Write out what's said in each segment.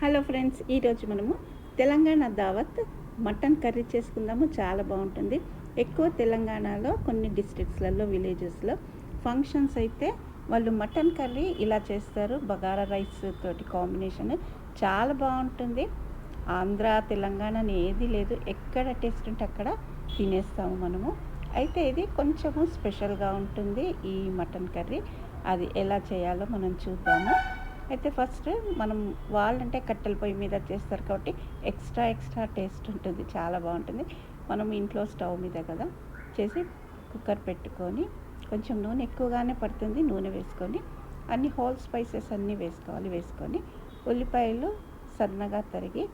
Hello friends ఈరోజు మనము తెలంగాణ దావత్ మటన్ కర్రీ చేసుకుందాము. చాలా బాగుంటుంది. ఎక్కువ తెలంగాణలో కొన్ని డిస్ట్రిక్ట్స్లలో విలేజెస్లో ఫంక్షన్స్ అయితే వాళ్ళు మటన్ కర్రీ ఇలా చేస్తారు. బగారా రైస్ తోటి కాంబినేషన్ చాలా బాగుంటుంది. ఆంధ్ర తెలంగాణ అని ఏది లేదు. ఎక్కడ టేస్ట్ ఉంటే అక్కడ తినేస్తాము మనము. అయితే ఇది కొంచెము స్పెషల్గా ఉంటుంది ఈ మటన్ కర్రీ. అది ఎలా చేయాలో మనం చూద్దాము. అయితే ఫస్ట్ మనం వాళ్ళంటే కట్టెల పొయ్యి మీద చేస్తారు కాబట్టి ఎక్స్ట్రా ఎక్స్ట్రా టేస్ట్ ఉంటుంది చాలా బాగుంటుంది. మనం ఇంట్లో స్టవ్ మీద కదా చేసి కుక్కర్ పెట్టుకొని కొంచెం నూనె ఎక్కువగానే పడుతుంది నూనె వేసుకొని అన్ని హోల్ స్పైసెస్ అన్నీ వేసుకోవాలి వేసుకొని ఉల్లిపాయలు సన్నగా తరిగి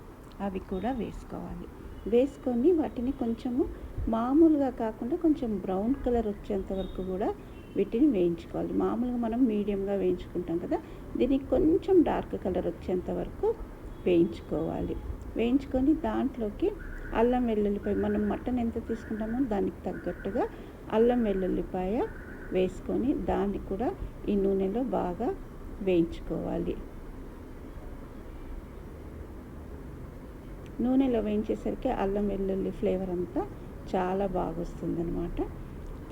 అవి కూడా వేసుకోవాలి. వేసుకొని వాటిని కొంచెము మామూలుగా కాకుండా కొంచెం బ్రౌన్ కలర్ వచ్చేంత వరకు కూడా వీటిని వేయించుకోవాలి. మామూలుగా మనం మీడియంగా వేయించుకుంటాం కదా దీనికి కొంచెం డార్క్ కలర్ వచ్చేంత వరకు వేయించుకోవాలి. వేయించుకొని దాంట్లోకి అల్లం వెల్లుల్లిపాయ మనం మటన్ ఎంత తీసుకుంటామో దానికి తగ్గట్టుగా అల్లం వెల్లుల్లిపాయ వేసుకొని దాన్ని కూడా ఈ నూనెలో బాగా వేయించుకోవాలి. నూనెలో వేయించేసరికి అల్లం వెల్లుల్లి ఫ్లేవర్ అంతా చాలా బాగా వస్తుందన్నమాట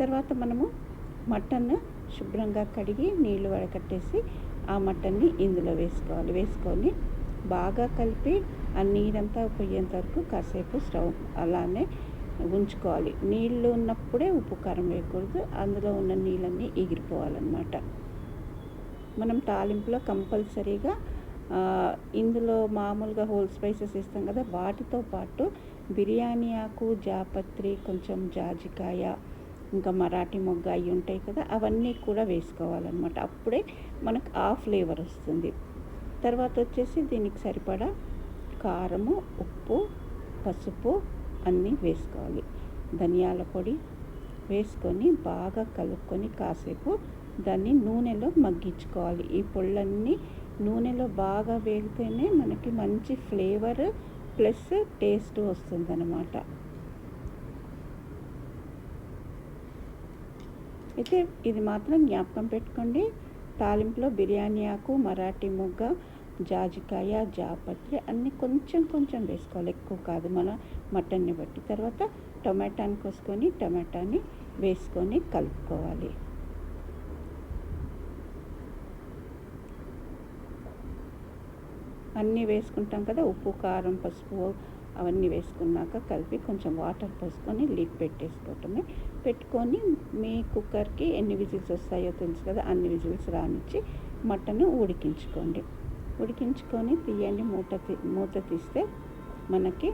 తర్వాత మనము మటన్ శుభ్రంగా కడిగి నీళ్ళు వడకట్టేసి ఆ మటన్ని ఇందులో వేసుకోవాలి. వేసుకొని బాగా కలిపి ఆ నీరంతా పోయేంత వరకు కాసేపు స్టవ్ అలానే ఉంచుకోవాలి. నీళ్ళు ఉన్నప్పుడే ఉప్పు కారం వేయకూడదు. అందులో ఉన్న నీళ్ళన్నీ ఎగిరిపోవాలన్నమాట. మనం తాలింపులో కంపల్సరీగా ఇందులో మామూలుగా హోల్ స్పైసెస్ ఇస్తాం కదా వాటితో పాటు బిర్యానీ ఆకు జాపత్రి కొంచెం జాజికాయ ఇంకా మరాఠీ మొగ్గ అవి ఉంటాయి కదా అవన్నీ కూడా వేసుకోవాలన్నమాట. అప్పుడే మనకు ఆ ఫ్లేవర్ వస్తుంది. తర్వాత వచ్చేసి దీనికి సరిపడా కారము ఉప్పు పసుపు అన్నీ వేసుకోవాలి. ధనియాల పొడి వేసుకొని బాగా కలుపుకొని కాసేపు దాన్ని నూనెలో మగ్గించుకోవాలి. ఈ పొళ్ళన్నీ నూనెలో బాగా వేగితేనే మనకి మంచి ఫ్లేవర్ ప్లస్ టేస్ట్ వస్తుందన్నమాట. అయితే ఇది మాత్రం జ్ఞాపకం పెట్టుకోండి. తాలింపులో బిర్యానీ ఆకు మరాఠీ ముగ్గ జాజికాయ జాపత్రి అన్నీ కొంచెం కొంచెం వేసుకోవాలి. ఎక్కువ కాదు మన మటన్ని బట్టి. తర్వాత టొమాటాని కోసుకొని టమాటాని వేసుకొని కలుపుకోవాలి. అన్నీ వేసుకుంటాం కదా ఉప్పు కారం పసుపు అవన్నీ వేసుకున్నాక కలిపి కొంచెం వాటర్ పోసుకొని లిడ్ పెట్టేసుకోవటమే. పెట్టుకొని మీ కుక్కర్కి ఎన్ని విజిల్స్ వస్తాయో తెలుసు కదా అన్ని విజిల్స్ రానిచ్చి మటన్ ఉడికించుకోండి. ఉడికించుకొని తీయండి మూట మూత తీస్తే మనకి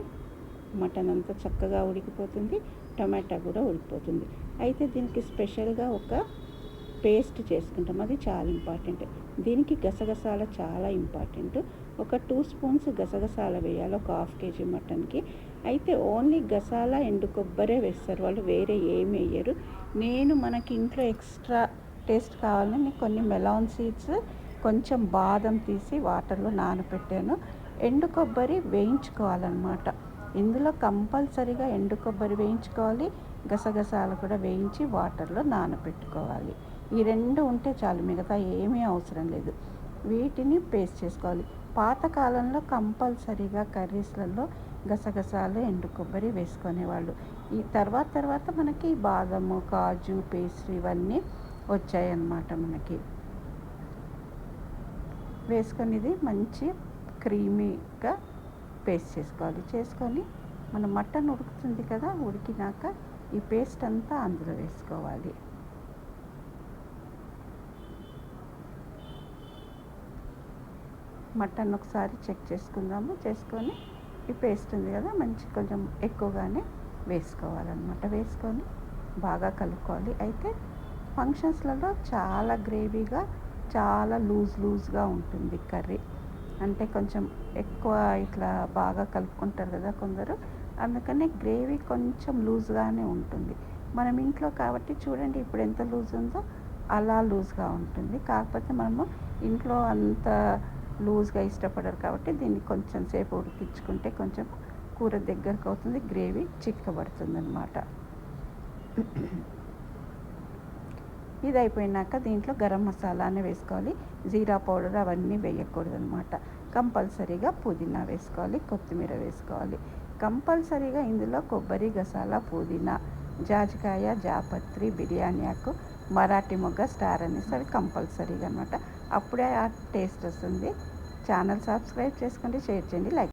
మటన్ అంతా చక్కగా ఉడికిపోతుంది టమాటా కూడా ఉడికిపోతుంది. అయితే దీనికి స్పెషల్గా ఒక పేస్ట్ చేసుకుంటాం అది చాలా ఇంపార్టెంట్. దీనికి గసగసాల చాలా ఇంపార్టెంట్. ఒక టూ స్పూన్స్ గసగసాల వేయాలి ఒక హాఫ్ కేజీ మటన్కి. అయితే ఓన్లీ గసాల ఎండు కొబ్బరే వేస్తారు వాళ్ళు వేరే ఏమి వేయరు. నేను మనకి ఇంట్లో ఎక్స్ట్రా టేస్ట్ కావాలని కొన్ని మెలాన్ సీడ్స్ కొంచెం బాదం తీసి వాటర్లో నానబెట్టాను ఎండు కొబ్బరి వేయించుకోవాలన్నమాట. ఇందులో కంపల్సరీగా ఎండు కొబ్బరి వేయించుకోవాలి గసగసాలు కూడా వేయించి వాటర్లో నానబెట్టుకోవాలి ఈ రెండు ఉంటే చాలు మిగతా ఏమీ అవసరం లేదు. వీటిని పేస్ట్ చేసుకోవాలి. పాతకాలంలో కంపల్సరీగా కర్రీస్లలో గసగసాలు ఎండు కొబ్బరి వేసుకునేవాళ్ళు. ఈ తర్వాత తర్వాత మనకి బాదము కాజు పేస్ట్రీ ఇవన్నీ వచ్చాయన్నమాట మనకి. వేసుకునేది మంచి క్రీమీగా పేస్ట్ చేసుకోవాలి. చేసుకొని మన మటన్ ఉడుకుతుంది కదా ఉడికినాక ఈ పేస్ట్ అంతా అందులో వేసుకోవాలి. మటన్ ఒకసారి చెక్ చేసుకుందాము. చేసుకొని ఈ పేస్ట్ ఉంది కదా మంచి కొంచెం ఎక్కువగానే వేసుకోవాలన్నమాట. వేసుకొని బాగా కలుపుకోవాలి. అయితే ఫంక్షన్స్లలో చాలా గ్రేవీగా చాలా లూజ్ లూజ్గా ఉంటుంది కర్రీ. అంటే కొంచెం ఎక్కువ ఇట్లా బాగా కలుపుకుంటారు కదా కొందరు. అందుకనే గ్రేవీ కొంచెం లూజ్గానే ఉంటుంది. మనం ఇంట్లో కాబట్టి చూడండి ఇప్పుడు ఎంత లూజ్ ఉందో అలా లూజ్గా ఉంటుంది. కాకపోతే మనము ఇంట్లో అంత లూజ్గా ఇష్టపడరు కాబట్టి దీన్ని కొంచెం సేపు ఉడికించుకుంటే కొంచెం కూర దగ్గరకు అవుతుంది గ్రేవీ చిక్కబడుతుంది అనమాట ఇది అయిపోయినాక దీంట్లో గరం మసాలానే వేసుకోవాలి. జీరా పౌడర్ అవన్నీ వేయకూడదు అనమాట కంపల్సరీగా పుదీనా వేసుకోవాలి కొత్తిమీర వేసుకోవాలి. కంపల్సరీగా ఇందులో కొబ్బరి గసాలా పుదీనా జాజికాయ జాపత్రి బిర్యానీ ఆకు మరాఠీ మొగ్గ స్టార్ అనేసి అవి కంపల్సరీగా అనమాట అప్పుడే ఆ టేస్ట్ వస్తుంది. ఛానల్ సబ్స్క్రైబ్ చేసుకోండి షేర్ చేయండి లైక్